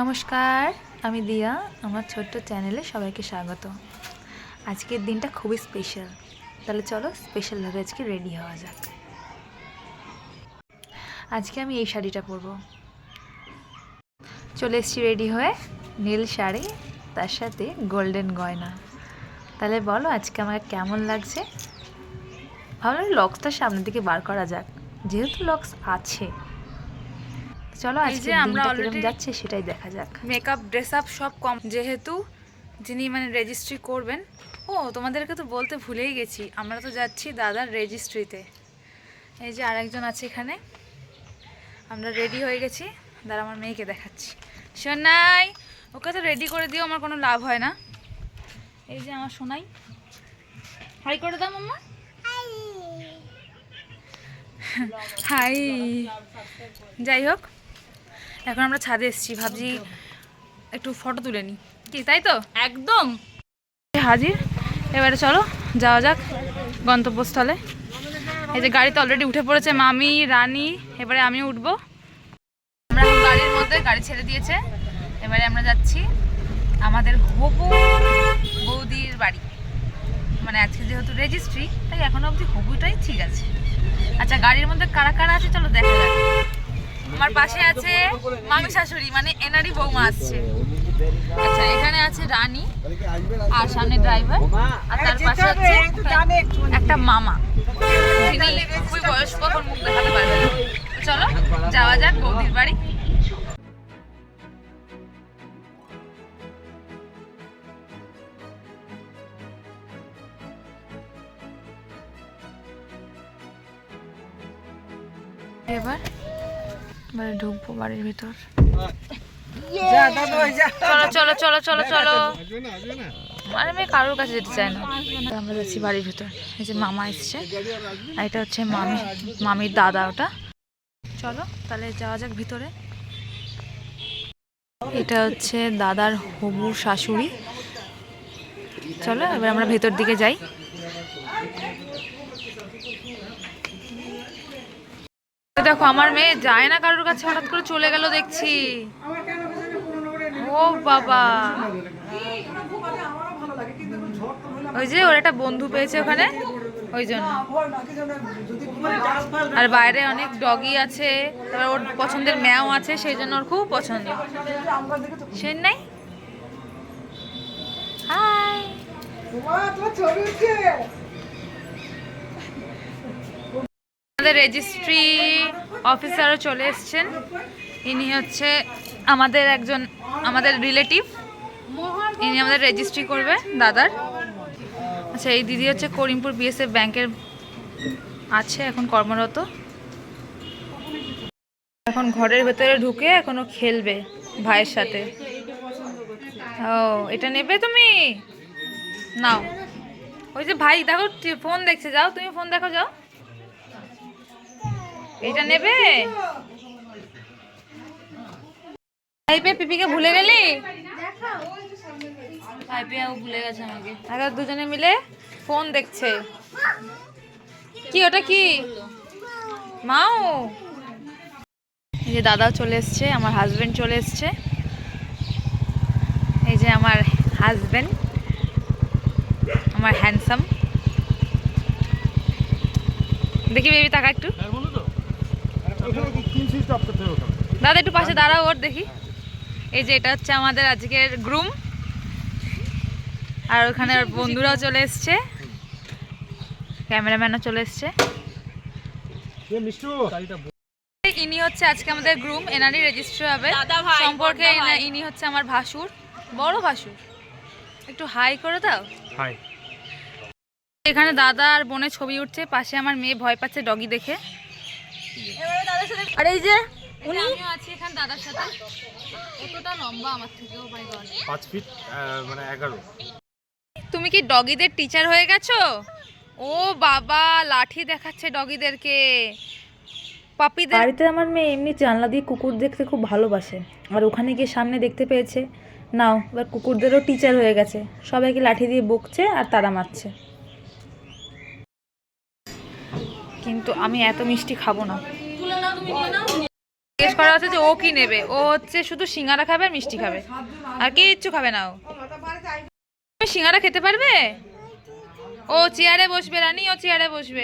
নমস্কার, আমি দিয়া, আমার ছোট্ট চ্যানেলে সবাইকে স্বাগত। আজকের দিনটা খুবই স্পেশাল তাহলে চলো স্পেশালভাবে আজকে রেডি হওয়া যাক। আজকে আমি এই শাড়িটা পরবো। চলে এসেছি রেডি হয়ে নীল শাড়ি, তার সাথে গোল্ডেন গয়না। তাহলে বলো আজকে আমার কেমন লাগছে? ভাবলাম লক্সটা সামনের দিকে বার করা যাক। যেহেতু লক্স আছে চলো এই আজকে যে আমরা অলরেডি যাচ্ছে সেটাই দেখা যাক। মেকআপ ড্রেস আপ সব কম যেহেতু যিনি মানে রেজিস্ট্রি করবেন ও তোমাদেরকে তো বলতে ভুলেই গেছি আমরা তো যাচ্ছি দাদার রেজিস্ট্রিতে এই যে আরেকজন আছে এখানে আমরা রেডি হয়ে গেছি দাদা আমার মেয়েকে দেখাচ্ছি। সোনাই ওকে তো রেডি করে দিও আমার কোনো লাভ হয় না। এই যে আমার সোনাই হাই করে দাও মাম্মা। হাই যাই হোক এখন আমরা ছাদে এসেছি ভাবছি একটু ফটো তুলে নিই। কি তাই তো? একদম। হাজির এবারে চলো যাওয়া যাক গন্তব্যস্থলে। এই যে গাড়িতে অলরেডি উঠে পড়েছে মামি রানী এবারে আমিও উঠবো। আমরা এখন গাড়ির মধ্যে গাড়ি ছেড়ে দিয়েছে। এবারে আমরা যাচ্ছি আমাদের হবু বৌদির বাড়ি। মানে আজকে যেহেতু রেজিস্ট্রি তাই এখনও অবধি হবুটাই ঠিক আছে। আচ্ছা গাড়ির মধ্যে কারা কারা আছে চলো দেখা যাক। আমার পাশে আছে মামি শাশুড়ি মানে এনারই বৌমা আসছে। আচ্ছা এখানে আছে রানী আর সামনে ড্রাইভার আর তার পাশে আছে একটা মামা। যিনি খুবই বয়স্ক এখন মুখ দেখাতে পারবে চলো যাওয়া যাক বৌদির বাড়ি। এবার এবারে ঢুকবো বাড়ির ভিতর। চলো চলো চলো চলো চলো। মানে মেয়ে কারোর কাছে যেতে চায় না। আমরা যাচ্ছি বাড়ির ভিতর। এই যে মামা এসছে। আর এটা হচ্ছে মামি মামির দাদা ওটা। চলো তাহলে যাওয়া যাক ভিতরে। এটা হচ্ছে দাদার হবু শাশুড়ি। চলো এবার আমরা ভেতর দিকে যাই। দেখো, আমার মেয়ে যায় না কারোর কাছে, হঠাৎ করে চলে গেল, দেখছি। ও বাবা। ওই যে, ওর একটা বন্ধু পেয়েছে ওখানে, ওই জন্য। আর বাইরে অনেক ডগি আছে, তারপর ওর পছন্দের ম্যাও আছে, সেই জন্য ওর খুব পছন্দ। সে নাই হাই আমাদের রেজিস্ট্রি অফিসারও চলে এসছেন। ইনি হচ্ছে আমাদের একজন, আমাদের রিলেটিভ ইনি আমাদের রেজিস্ট্রি করবে, দাদার। আচ্ছা এই দিদি হচ্ছে করিমপুর বিএসএফ ব্যাংকের আছে, এখন কর্মরত। এখন ঘরের ভেতরে ঢুকে এখনও খেলবে ভাইয়ের সাথে। ও, এটা নেবে তুমি? নাও। ওই যে ভাই, দেখো, ফোন দেখছে, যাও, তুমি ফোন দেখো, যাও। এটা নেবে? ভাইপে পিপিকে ভুলে গেলি? ভাইপে ও ভুলে গেছে আমাকে। এখন দুজনে মিলে ফোন দেখছে। কি, ওটা কি? মাও। এই যে দাদাও চলে এসছে, আমার হাজবেন্ড চলে এসছে। এই যে আমার হাজবেন্ড আমার হ্যান্ডসাম দেখি বেবি টাকা একটু। দাদা একটু পাশে দাঁড়াও ওর দেখি। এই যে এটা হচ্ছে আমাদের আজকের গ্রুম আর ওখানে বন্ধুরাও চলে এসছে। ক্যামেরাম্যানও চলে এসছে। ইনি হচ্ছে আজকে আমাদের গ্রুম এনারই রেজিস্টার হবে। সম্পর্কে ইনি হচ্ছে আমার ভাসুর বড় ভাসুর। একটু হাই করে দাও। হাই এখানে দাদা আর বোনের ছবি উঠছে পাশে আমার মেয়ে ভয় পাচ্ছে ডগি দেখে। আর এই যে উনি? আমিও আছি এখানে দাদার সাথে। কতটা লম্বা আমার থেকেও গড পাঁচ ফিট মানে এগারো। তুমি কি ডগিদের টিচার হয়ে গেছো? ও বাবা লাঠি দেখাচ্ছে ডগিদেরকে। পাপিদের বাড়িতে আমার মেয়ে এমনি জানলা দিয়ে কুকুর দেখতে খুব ভালোবাসে। আর ওখানে গিয়ে সামনে দেখতে পেয়েছে। নাও এবার কুকুরদেরও টিচার হয়ে গেছে। সবাইকে লাঠি দিয়ে বকছে আর তারা মারছে। কিন্তু আমি এত মিষ্টি খাব না। জিজ্ঞেস করা হচ্ছে যে ও কি নেবে? ও হচ্ছে শুধু সিঙ্গারা খাবে আর মিষ্টি খাবে। আর কিচ্ছু খাবে না ও। তুমি সিঙ্গারা খেতে পারবে? ও চেয়ারে বসবে রানী ও চেয়ারে বসবে।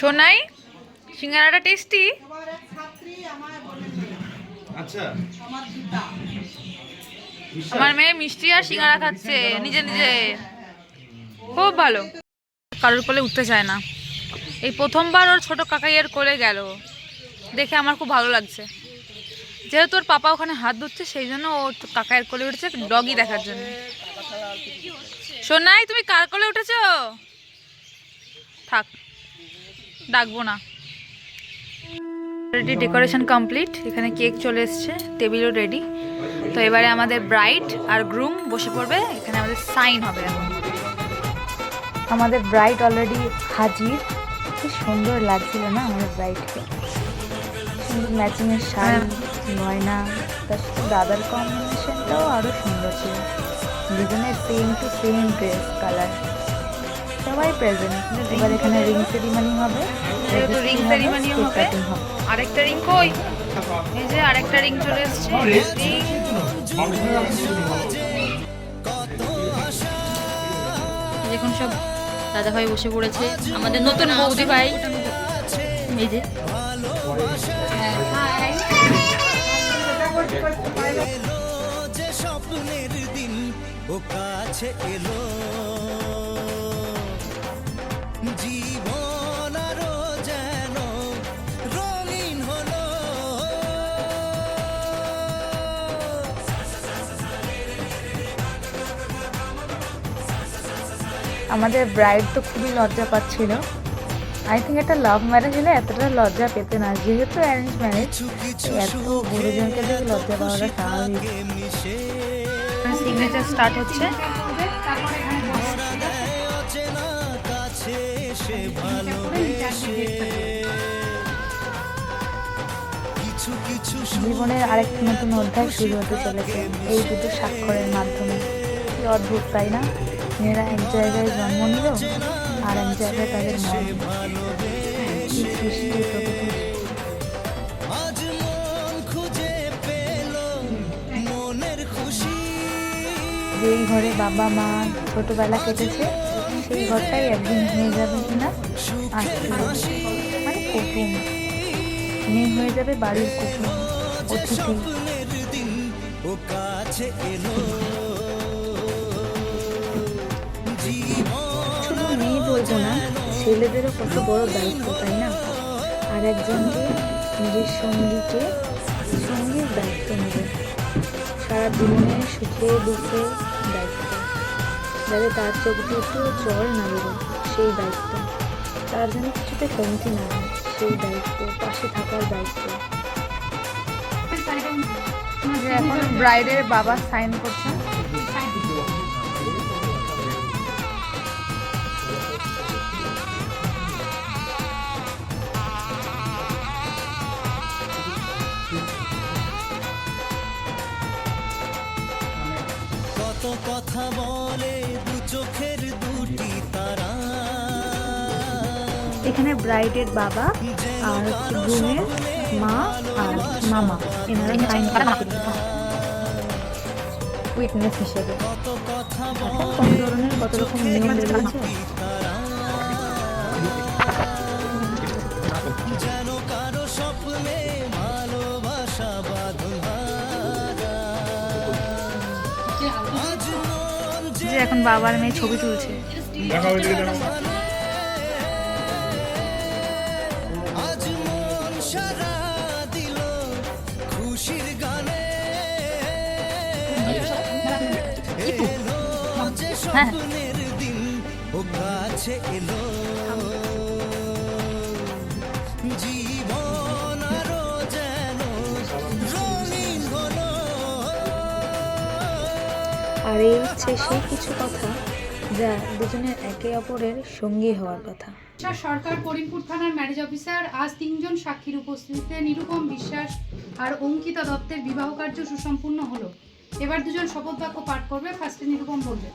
শোনাই সিঙ্গারাটা টেস্টি? আচ্ছা। আমার মেয়ে মিষ্টি আর সিঙ্গারা খাচ্ছে, নিজে নিজে। খুব ভালো। কারোর কোলে উঠতে চায় না। এই প্রথমবার ওর ছোট কাকাইয়ের কোলে গেল। দেখে আমার খুব ভালো লাগছে। যেহেতু ওর পাপা ওখানে হাত ধুচ্ছে, সেই জন্য ও কাকাইয়ের কোলে উঠেছে ডগি দেখার জন্য। সোনাই, তুমি কার কোলে উঠেছ? থাক, ডাকবো না। রেডি ডেকোরেশন কমপ্লিট এখানে কেক চলে এসছে টেবিলও রেডি তো এবারে আমাদের ব্রাইড আর গ্রুম বসে পড়বে এখানে আমাদের সাইন হবে এখন। আমাদের ব্রাইড অলরেডি হাজির। কি সুন্দর লাগছিল না আমাদের ব্রাইডকে সুন্দর ম্যাচিংয়ের শাড়ি গয়না। তার সাথে দাদার কম্বিনেশনটাও আরও সুন্দর ছিল। দুজনের same to same dress colour সবাই প্রেজেন্ট এবার এখানে রিং সেরিমনি হবে। যেহেতু রিং সেরিমনি হবে আরেকটা রিং কই? এই যে আরেকটা রিং চলে এসছে। দেখুন সব দাদা ভাই বসে পড়েছে। আমাদের নতুন বৌদি ভাই। এই যে। স্বপ্নের দিন ও কাছে এলো জীবন আমাদের ব্রাইড তো খুবই লজ্জা পাচ্ছিল। আই থিঙ্ক এটা লাভ ম্যারেজ হলে এতটা লজ্জা পেতে না। যেহেতু অ্যারেঞ্জ ম্যারেজ এত গুরুজনকে দেখে লজ্জা পাওয়াটা স্বাভাবিক। সিগনেচার স্টার্ট হচ্ছে। জীবনের আরেকটি নতুন অধ্যায় শুরু হতে চলেছে। এই দুটো স্বাক্ষরের মাধ্যমে। কি অদ্ভুত তাই না? মেয়েরা এক জায়গায় জন্ম নিল আর এক জায়গায় তাদের যেই ঘরে বাবা, মা ছোটবেলা কেটেছে, সেই ঘরটাই একদিন হয়ে যাবে কিনা? মানে কুটুম। মেয়ে হয়ে যাবে বাড়ির কুটুম, অতিথি। ও কাছে এলো। বলব না, ছেলেদেরও কত বড় দায়িত্ব, তাই না? আর একজনকে নিজের সঙ্গীকে সঙ্গীর দায়িত্ব নেবে। সারা জীবনের সুখে দুঃখে দায়িত্ব। যাতে তার চোখ একটু জল না বেরো সেই দায়িত্ব। তার জন্য কিছুতে কমতি না হয়, সেই দায়িত্ব, পাশে থাকার দায়িত্ব। এখন ব্রাইডের বাবা সাইন করছে কথা বলে দু চোখের দুটি তারা। এখানে ব্রাইডের বাবা আর গ্রুমের মা আর মামা। এনারা সাইন উইটনেস হিসেবে। কত ধরনের কত রকম নিয়ম বেরিয়েছে এখন বাবার মেয়ে ছবি তুলছে। আজ আর এই হচ্ছে সেই কিছু কথা যা দুজনের একে অপরের সঙ্গী হওয়ার কথা। বিশ্বাস সরকার করিমপুর থানার ম্যারেজ অফিসার, আজ তিনজন সাক্ষীর উপস্থিতিতে নিরুপম বিশ্বাস আর অঙ্কিতা দত্তের বিবাহ কার্য সুসম্পূর্ণ হলো। এবার দুজন শপথ বাক্য পাঠ করবে, ফার্স্টে নিরুপম বলবে।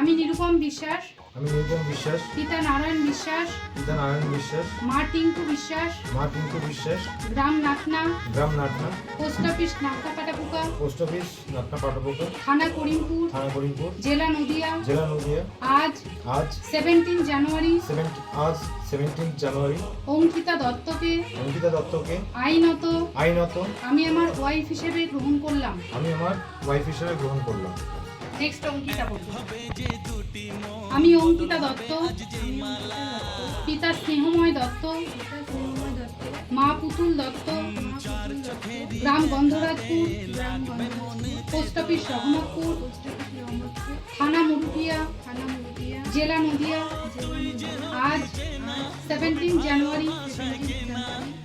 আমি নিরুপম বিশ্বাস আমি নিরুপম বিশ্বাস। পিতা নারায়ণ বিশ্বাস। পিতা নারায়ণ বিশ্বাস। মা টিঙ্কু বিশ্বাস। মা টিঙ্কু বিশ্বাস। গ্রাম নাটনা গ্রাম Natna post office Natka Patapuka post office Natna Patpoka থানা করিমপুর। থানা করিমপুর। জেলা নদিয়া। জেলা নদিয়া। আজ আজ সেভেন্টিন জানুয়ারি আজ সেভেন্টিন জানুয়ারি অঙ্কিতা দত্তকে। অঙ্কিতা দত্তকে। আইনত। আইনত। আমি আমার ওয়াইফ হিসেবে গ্রহণ করলাম। আমি আমার ওয়াইফ হিসেবে গ্রহণ করলাম। নেক্সট অঙ্কিতা বলছি আমি অঙ্কিতা দত্ত পিতা স্নেহময় দত্ত মা পুতুল দত্ত গ্রাম গন্ধরাজপুর পোস্ট অফিস রহমতপুর থানা মুরুটিয়া। জেলা নদিয়া আজ সেভেন্টিন জানুয়ারি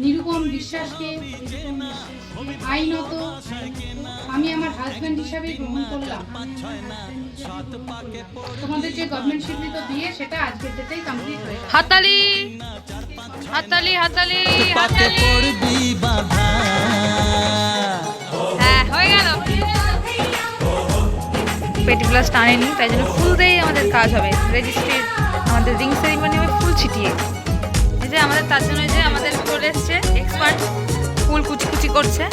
নিরুপম বিশ্বাসকে আইনত আমি আমার হাজব্যান্ড হিসাবে গ্রহণ করলাম তোমাদের যে গভর্নমেন্ট স্বীকৃত দিয়ে সেটা আজকের ডেটেই কমপ্লিট হয়ে গেছে হাততালি হাততালি হাততালি পেটি প্লাস টানেনি তাই জন্য ফুল দিয়েই আমাদের কাজ হবে। রেজিস্ট্রি আমাদের রিং সেরিমনি হবে ফুল ছিটিয়ে। এই যে আমাদের তার জন্য যে আমাদের চলে এসছে এক্সপার্ট ফুল কুচি কুচি করছে।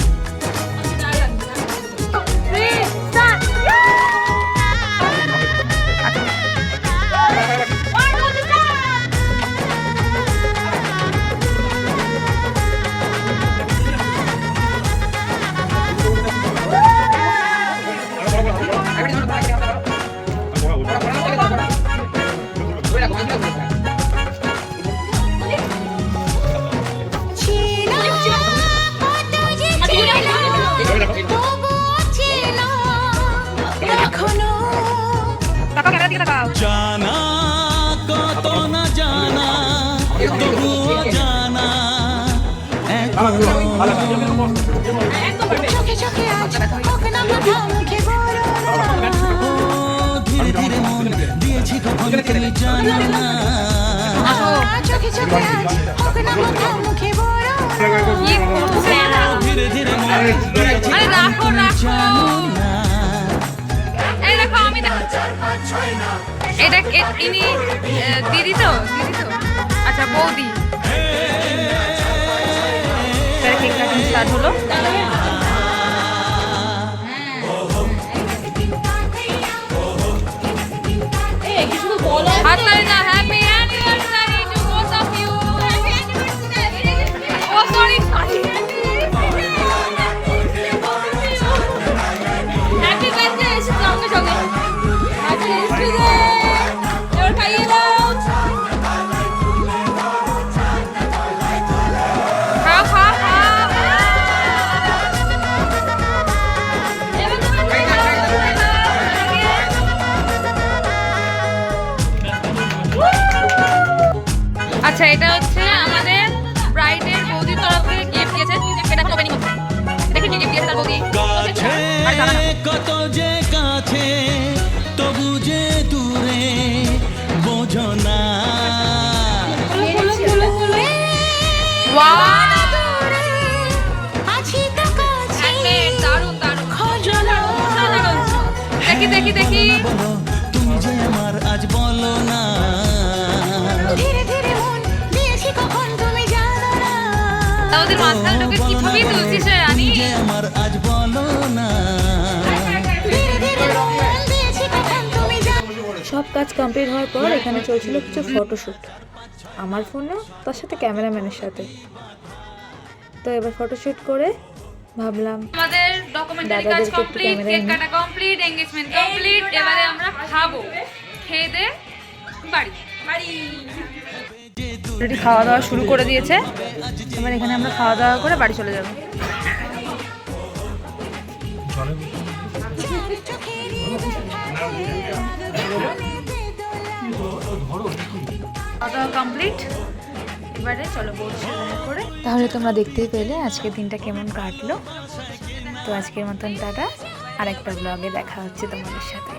কত না জানা তবুও জানা ধীরে ধীরে মন দিয়েছি কখন তুমি জানো না কি করছে ধীরে ধীরে মন দিয়েছি আরে রাখো রাখো। না এই দেখো আমি দেখো এটা ইনি দিদি তো? দিদি তো? আচ্ছা বৌদি। এবার কেক কাটিং স্টার্ট হলো। হাততালি না কত যে কাছে তবু যে দূরে বোঝো না। দেখি তুমি যে আমার আজ বলো না। তা ওদের মাঝখানে ঢুকে কি ছবি তুলছিস রে রানী? তুমি যে আমার আজ বলো না। কাজ কমপ্লিট হওয়ার পর এখানে চলছিল কিছু ফটোশ্যুট আমার ফোনে তার সাথে ক্যামেরাম্যানের সাথে। তো এবার ফটোশ্যুট করে ভাবলাম আমাদের ডকুমেন্টারি কাজ কমপ্লিট কেক কাটা কমপ্লিট এঙ্গেজমেন্ট কমপ্লিট এবারে আমরা খাব। খেয়ে দে বাড়ি। বাড়ি। অলরেডি খাওয়া দাওয়া শুরু করে দিয়েছে। এবার এখানে আমরা খাওয়া দাওয়া করে বাড়ি চলে যাব। যাব খাওয়া কমপ্লিট এবারে চলো বৌদির সাথে দেখা করে। তাহলে তোমরা দেখতেই পেলে আজকের দিনটা কেমন কাটলো। তো আজকের মতন টাটা। আর একটা ব্লগে দেখা হচ্ছে তোমাদের সাথে।